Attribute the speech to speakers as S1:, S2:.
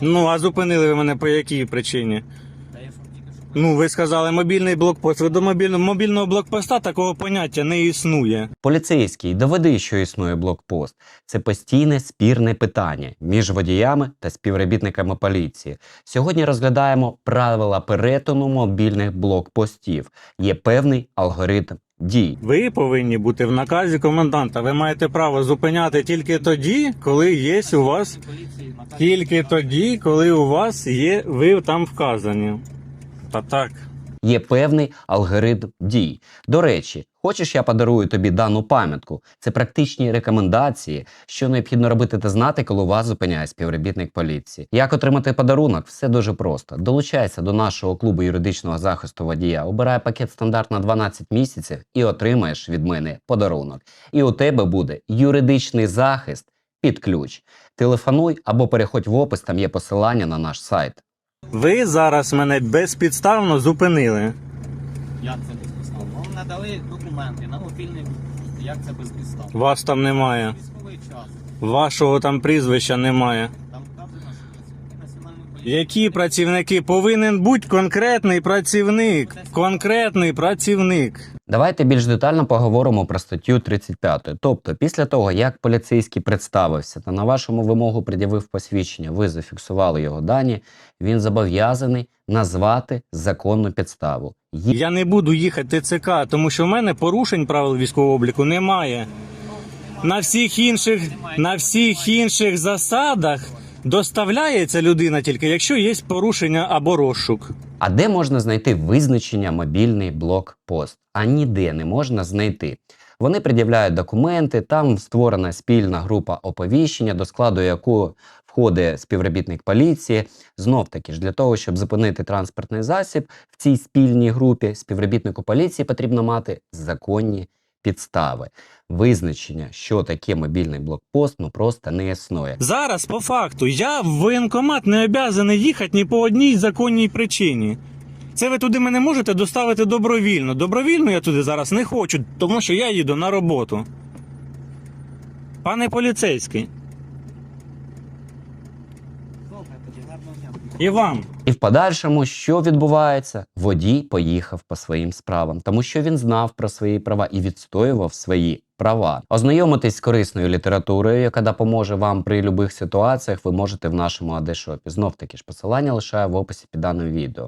S1: Ну, а зупинили ви мене по якій причині?
S2: Та я ж вам тільки що
S1: Ну, ви сказали мобільний блокпост. Ви до мобільного, мобільного блокпоста такого поняття не існує.
S3: Поліцейський, доведи, що існує блокпост. Це постійне спірне питання між водіями та співробітниками поліції. Сьогодні розглядаємо правила перетину мобільних блокпостів. Є певний алгоритм дій.
S1: Ви повинні бути в наказі коменданта. Ви маєте право зупиняти тільки тоді, коли є у вас. Тільки тоді, коли у вас є, ви там вказані. Та так.
S3: Є певний алгоритм дій. До речі, хочеш, я подарую тобі дану пам'ятку. Це практичні рекомендації, що необхідно робити та знати, коли вас зупиняє співробітник поліції. Як отримати подарунок? Все дуже просто. Долучайся до нашого клубу юридичного захисту водія, обирай пакет стандарт на 12 місяців і отримаєш від мене подарунок. І у тебе буде юридичний захист під ключ. Телефонуй або переходь в опис, там є посилання на наш сайт.
S1: Ви зараз мене безпідставно зупинили.
S2: Як це безпідставно? Вам надали документи на мобільний. Як це безпідставно?
S1: Вас там немає.
S2: Військовий час.
S1: Вашого там прізвища немає.
S2: Там вказано, що працівники національної поліції.
S1: Які працівники повинен бути конкретний працівник? Конкретний працівник.
S3: Давайте більш детально поговоримо про статтю 35. Тобто, після того, як поліцейський представився та на вашому вимогу пред'явив посвідчення, ви зафіксували його дані, він зобов'язаний назвати законну підставу. Є
S1: Я не буду їхати ТЦК, тому що в мене порушень правил військового обліку немає. На всіх інших, на всіх інших засадах доставляється людина тільки, якщо є порушення або розшук.
S3: А де можна знайти визначення мобільний блокпост? А ніде не можна знайти. Вони пред'являють документи, там створена спільна група оповіщення, до складу якої входить співробітник поліції. Знов таки ж для того, щоб зупинити транспортний засіб в цій спільній групі, співробітнику поліції потрібно мати законні підстави. Визначення, що таке мобільний блокпост, ну просто не існує.
S1: Зараз, по факту, я в воєнкомат не обязаний їхати ні по одній законній причині. Це ви туди мене можете доставити добровільно. Добровільно я туди зараз не хочу, тому що я їду на роботу. Пане поліцейський, і вам.
S3: І в подальшому, що відбувається? Водій поїхав по своїм справам, тому що він знав про свої права і відстоював свої права. Ознайомитись з корисною літературою, яка допоможе вам при будь-яких ситуаціях, ви можете в нашому адешопі. Знов таки ж посилання лишаю в описі під даним відео.